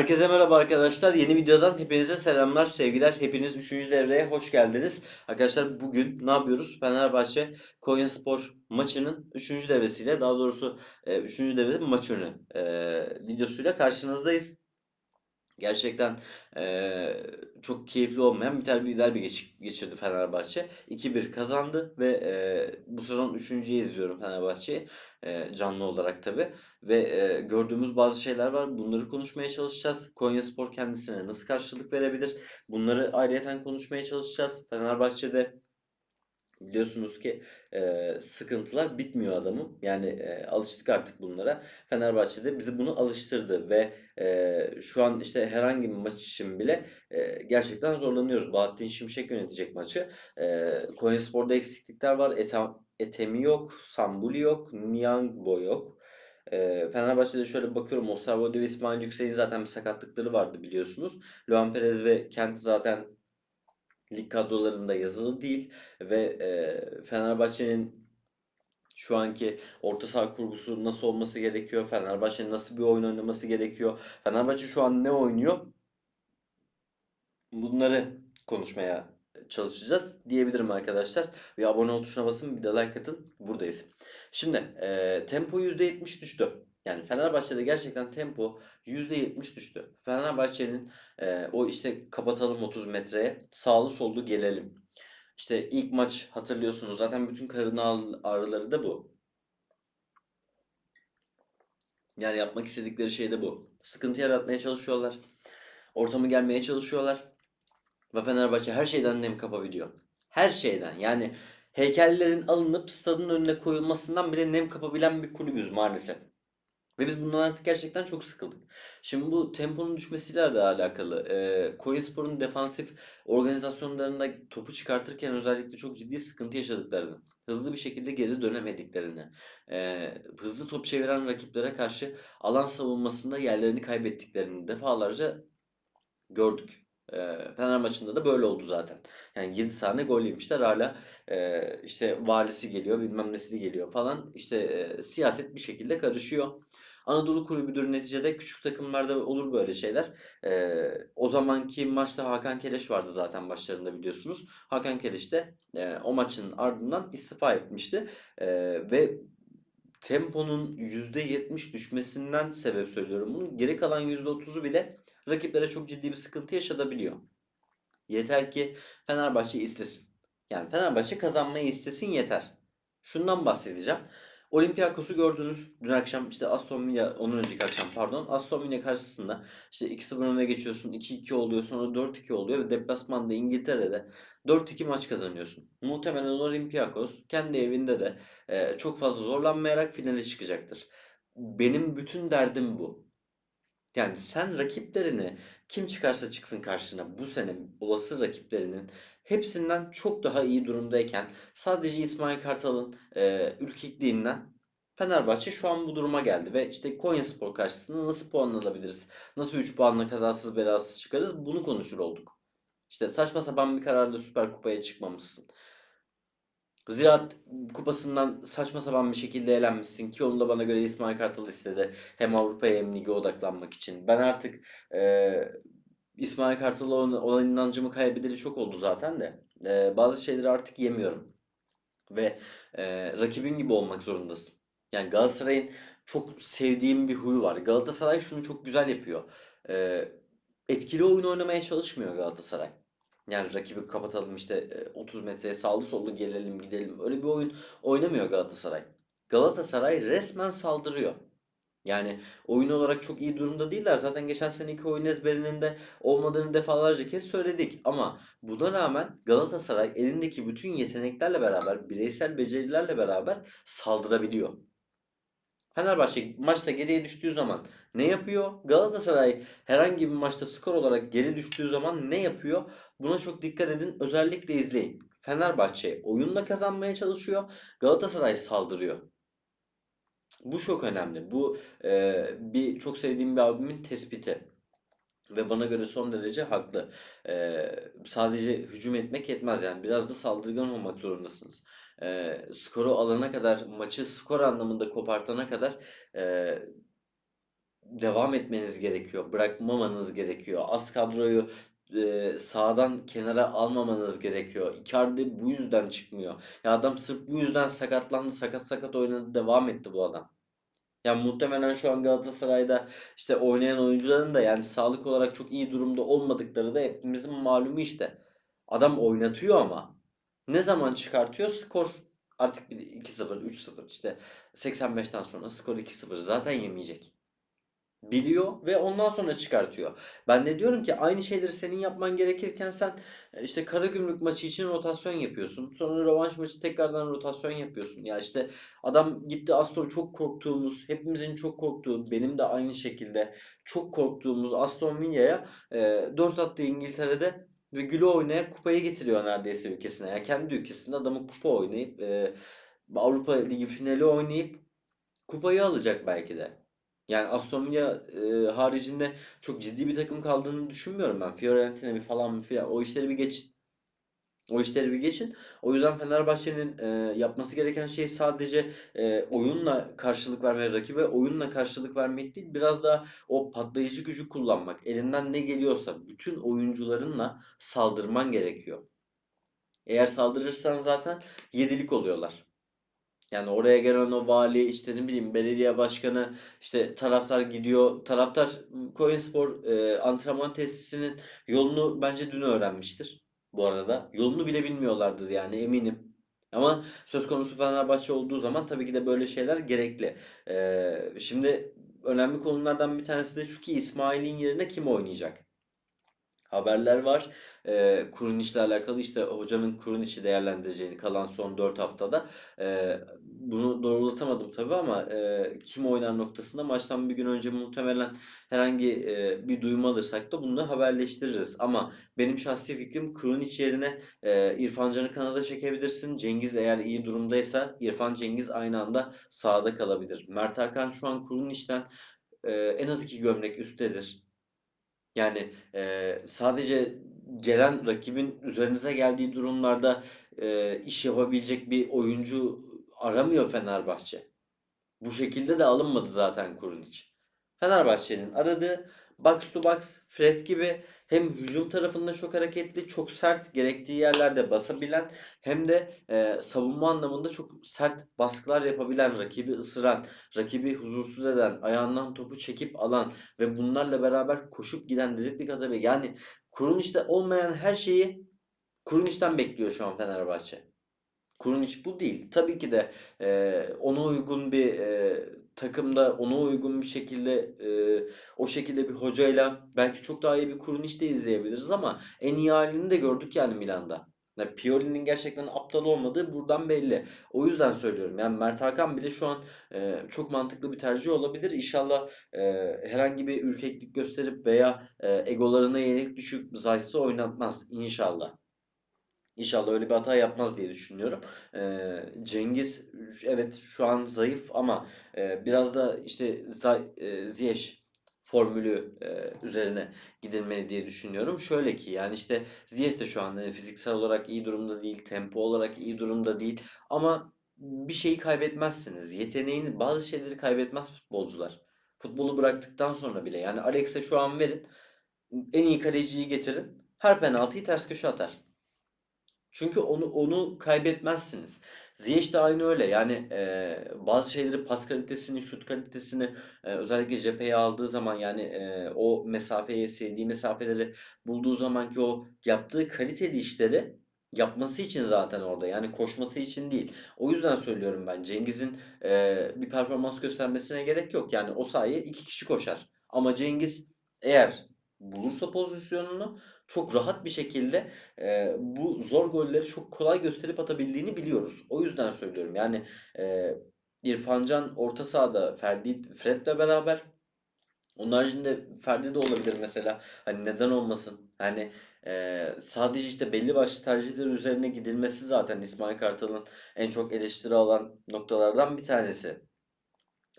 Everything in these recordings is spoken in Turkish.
Herkese merhaba arkadaşlar. Yeni videodan hepinize selamlar, sevgiler. Hepiniz 3. devreye hoş geldiniz. Arkadaşlar bugün ne yapıyoruz? Fenerbahçe Konyaspor maçının 3. devresiyle daha doğrusu 3. devrenin maç önü e, videosuyla karşınızdayız. Gerçekten eee, çok keyifli olmayan bir derbi, derbi geç- geçirdi Fenerbahçe. 2-1 kazandı ve eee, bu sezon 3.'yi izliyorum Fenerbahçe'yi eee, canlı olarak tabii. Ve eee, gördüğümüz bazı şeyler var. Bunları konuşmaya çalışacağız. Konyaspor kendisine nasıl karşılık verebilir? Bunları ayrıyeten konuşmaya çalışacağız. Fenerbahçe'de Biliyorsunuz ki eee, sıkıntılar bitmiyor adamın. Yani eee, alıştık artık bunlara. Fenerbahçe'de bizi bunu alıştırdı ve eee, şu an işte herhangi bir maç için bile eee, gerçekten zorlanıyoruz. Bahattin Şimşek yönetecek maçı. Eee Konyaspor'da eksiklikler var. Etem, Etemi yok, Sambuli yok, Niangbo yok. Eee Fenerbahçe'de şöyle bakıyorum. Osterwolde ve İsmail Yüksel'in zaten bir sakatlıkları vardı biliyorsunuz. Luan Perez ve Kent zaten lig kadrolarında yazılı değil ve e, Fenerbahçe'nin şu anki orta saha kurgusu nasıl olması gerekiyor? Fenerbahçe'nin nasıl bir oyun oynaması gerekiyor? Fenerbahçe şu an ne oynuyor? Bunları konuşmaya çalışacağız diyebilirim arkadaşlar. Bir abone ol tuşuna basın bir de like atın. Buradayız. Şimdi e, tempo %70 düştü. Yani Fenerbahçe'de gerçekten tempo %70 düştü. Fenerbahçe'nin e, o işte kapatalım 30 metreye sağlı sollu gelelim. İşte ilk maç hatırlıyorsunuz zaten bütün karın ağrı- ağrıları da bu. Yani yapmak istedikleri şey de bu. Sıkıntı yaratmaya çalışıyorlar. Ortamı gelmeye çalışıyorlar. Ve Fenerbahçe her şeyden nem kapabiliyor. Her şeyden. Yani heykellerin alınıp stadın önüne koyulmasından bile nem kapabilen bir kulübüz maalesef. Ve biz bundan artık gerçekten çok sıkıldık. Şimdi bu temponun düşmesiyle de alakalı. E, Konyaspor'un defansif organizasyonlarında topu çıkartırken özellikle çok ciddi sıkıntı yaşadıklarını, hızlı bir şekilde geri dönemediklerini, e, hızlı top çeviren rakiplere karşı alan savunmasında yerlerini kaybettiklerini defalarca gördük. E, Fener maçında da böyle oldu zaten. Yani 7 tane gol yemişler hala işte valisi geliyor bilmem nesi geliyor falan. İşte siyaset bir şekilde karışıyor. Anadolu Kulübü'dür neticede küçük takımlarda olur böyle şeyler. O zamanki maçta Hakan Keleş vardı zaten başlarında biliyorsunuz. Hakan Keleş de o maçın ardından istifa etmişti. Ve temponun %70 düşmesinden sebep söylüyorum bunu. Geri kalan %30'u bile rakiplere çok ciddi bir sıkıntı yaşatabiliyor. Yeter ki Fenerbahçe istesin. Yani Fenerbahçe kazanmayı istesin yeter. Şundan bahsedeceğim. Olympiakos'u gördünüz dün akşam işte Aston Villa ondan önceki akşam pardon Aston Villa karşısında işte 2-0 öne geçiyorsun 2-2 oluyor sonra 4-2 oluyor ve deplasmanda İngiltere'de 4-2 maç kazanıyorsun. Muhtemelen Olympiakos kendi evinde de e, çok fazla zorlanmayarak finale çıkacaktır. Benim bütün derdim bu. Yani sen rakiplerini kim çıkarsa çıksın karşına bu sene olası rakiplerinin hepsinden çok daha iyi durumdayken sadece İsmail Kartal'ın e, ürkekliğinden Fenerbahçe şu an bu duruma geldi ve işte Konyaspor karşısında nasıl puan alabiliriz? Nasıl 3 puanla kazasız belasız çıkarız? Bunu konuşur olduk. İşte saçma sapan bir kararla Süper Kupa'ya çıkmamışsın. Ziraat Kupası'ndan saçma sapan bir şekilde elenmişsin ki onu da bana göre İsmail Kartal istedi. Hem Avrupa'ya hem lige odaklanmak için. Ben artık e, İsmail Kartal'a olan, inancımı kaybedeli çok oldu zaten de. E, bazı şeyleri artık yemiyorum. Ve e, rakibin gibi olmak zorundasın. Yani Galatasaray'ın çok sevdiğim bir huyu var. Galatasaray şunu çok güzel yapıyor. E, etkili oyun oynamaya çalışmıyor Galatasaray. Yani rakibi kapatalım işte e, 30 metreye sağlı sollu gelelim gidelim. Öyle bir oyun oynamıyor Galatasaray. Galatasaray resmen saldırıyor. Yani oyun olarak çok iyi durumda değiller. Zaten geçen seneki oyun ezberinin de olmadığını defalarca kez söyledik. Ama buna rağmen Galatasaray elindeki bütün yeteneklerle beraber, bireysel becerilerle beraber saldırabiliyor. Fenerbahçe maçta geriye düştüğü zaman ne yapıyor? Galatasaray herhangi bir maçta skor olarak geri düştüğü zaman ne yapıyor? Buna çok dikkat edin. Özellikle izleyin. Fenerbahçe oyunla kazanmaya çalışıyor. Galatasaray saldırıyor. Bu çok önemli. Bu e, bir çok sevdiğim bir abimin tespiti. Ve bana göre son derece haklı. E, sadece hücum etmek yetmez yani. Biraz da saldırgan olmak zorundasınız. E, skoru alana kadar, maçı skor anlamında kopartana kadar e, devam etmeniz gerekiyor. Bırakmamanız gerekiyor. Az kadroyu e, sağdan kenara almamanız gerekiyor. Icardi bu yüzden çıkmıyor. Ya adam sırf bu yüzden sakatlandı. Sakat sakat oynadı. Devam etti bu adam. Yani muhtemelen şu an Galatasaray'da işte oynayan oyuncuların da yani sağlık olarak çok iyi durumda olmadıkları da hepimizin malumu işte. Adam oynatıyor ama ne zaman çıkartıyor skor artık bir 2-0, 3-0 işte 85'ten sonra skor 2-0 zaten yemeyecek. Biliyor ve ondan sonra çıkartıyor. Ben de diyorum ki aynı şeyleri senin yapman gerekirken sen e, işte Karagümrük maçı için rotasyon yapıyorsun. Sonra rövanş maçı tekrardan rotasyon yapıyorsun. Ya işte adam gitti Aston çok korktuğumuz, hepimizin çok korktuğu, benim de aynı şekilde çok korktuğumuz Aston Villa'ya e, 4 attı İngiltere'de ve güle oynaya kupayı getiriyor neredeyse ülkesine. Yani kendi ülkesinde adamı kupa oynayıp e, Avrupa Ligi finali oynayıp kupayı alacak belki de. Yani Aston Villa e, haricinde çok ciddi bir takım kaldığını düşünmüyorum ben. Fiorentina bir falan mı filan. O işleri bir geçin. O işleri bir geçin. O yüzden Fenerbahçe'nin e, yapması gereken şey sadece e, oyunla karşılık vermek, rakibe oyunla karşılık vermek değil. Biraz da o patlayıcı gücü kullanmak. Elinden ne geliyorsa bütün oyuncularınla saldırman gerekiyor. Eğer saldırırsan zaten yedilik oluyorlar. Yani oraya gelen o vali işte ne bileyim belediye başkanı işte taraftar gidiyor. Taraftar Koyunspor e, antrenman tesisinin yolunu bence dün öğrenmiştir bu arada. Yolunu bile bilmiyorlardır yani eminim. Ama söz konusu Fenerbahçe olduğu zaman tabii ki de böyle şeyler gerekli. E, şimdi önemli konulardan bir tanesi de şu ki İsmail'in yerine kim oynayacak? Haberler var. Ee, Kuruniç'le alakalı işte hocanın Kuruniç'i değerlendireceğini kalan son 4 haftada. Ee, bunu doğrulatamadım tabii ama e, kim oynar noktasında maçtan bir gün önce muhtemelen herhangi e, bir duyum alırsak da bunu da haberleştiririz. Ama benim şahsi fikrim Kuruniç yerine e, İrfan Can'ı kanada çekebilirsin. Cengiz eğer iyi durumdaysa İrfan Cengiz aynı anda sağda kalabilir. Mert Hakan şu an Kuruniç'ten e, en az iki gömlek üsttedir. Yani e, sadece gelen rakibin üzerinize geldiği durumlarda e, iş yapabilecek bir oyuncu aramıyor Fenerbahçe. Bu şekilde de alınmadı zaten Kurunic. Fenerbahçe'nin aradığı box to box Fred gibi hem hücum tarafında çok hareketli, çok sert, gerektiği yerlerde basabilen hem de e, savunma anlamında çok sert baskılar yapabilen, rakibi ısıran, rakibi huzursuz eden, ayağından topu çekip alan ve bunlarla beraber koşup giden dripling atabilen. Yani Kuruniç'te olmayan her şeyi Kuruniç'ten bekliyor şu an Fenerbahçe. Kurunic bu değil. Tabii ki de e, ona uygun bir e, takımda ona uygun bir şekilde e, o şekilde bir hocayla belki çok daha iyi bir Kurunic de izleyebiliriz ama en iyi halini de gördük yani Milan'da. Yani Pioli'nin gerçekten aptal olmadığı buradan belli. O yüzden söylüyorum. Yani Mert Hakan bile şu an e, çok mantıklı bir tercih olabilir. İnşallah e, herhangi bir ürkeklik gösterip veya e, egolarına yenik düşüp Zayt'sı oynatmaz. İnşallah. İnşallah öyle bir hata yapmaz diye düşünüyorum. Ee, Cengiz evet şu an zayıf ama e, biraz da işte e, Ziyech formülü e, üzerine gidilmeli diye düşünüyorum. Şöyle ki yani işte Ziyech de şu an e, fiziksel olarak iyi durumda değil, tempo olarak iyi durumda değil ama bir şeyi kaybetmezsiniz. Yeteneğini, bazı şeyleri kaybetmez futbolcular. Futbolu bıraktıktan sonra bile yani Alex'e şu an verin, en iyi kaleciyi getirin, her penaltıyı ters köşe atar. Çünkü onu onu kaybetmezsiniz. Ziyech de aynı öyle. Yani e, bazı şeyleri pas kalitesini, şut kalitesini e, özellikle cepheye aldığı zaman yani e, o mesafeyi, sevdiği mesafeleri bulduğu zamanki o yaptığı kaliteli işleri yapması için zaten orada. Yani koşması için değil. O yüzden söylüyorum ben Cengiz'in e, bir performans göstermesine gerek yok. Yani o sayede iki kişi koşar. Ama Cengiz eğer bulursa pozisyonunu çok rahat bir şekilde e, bu zor golleri çok kolay gösterip atabildiğini biliyoruz. O yüzden söylüyorum. Yani e, İrfan Can orta sahada Ferdi Fred'le beraber onun haricinde Ferdi de olabilir mesela. Hani neden olmasın? Hani e, sadece işte belli başlı tercihler üzerine gidilmesi zaten İsmail Kartal'ın en çok eleştiri alan noktalardan bir tanesi.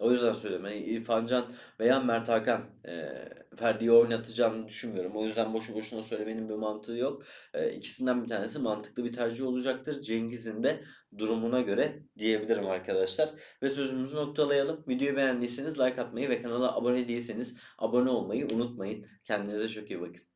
O yüzden söylüyorum. Yani İrfan Can veya Mert Hakan e, Ferdi'yi oynatacağını düşünmüyorum. O yüzden boşu boşuna söylemenin bir mantığı yok. Ee, ikisinden bir tanesi mantıklı bir tercih olacaktır. Cengiz'in de durumuna göre diyebilirim arkadaşlar. Ve sözümüzü noktalayalım. Videoyu beğendiyseniz like atmayı ve kanala abone değilseniz abone olmayı unutmayın. Kendinize çok iyi bakın.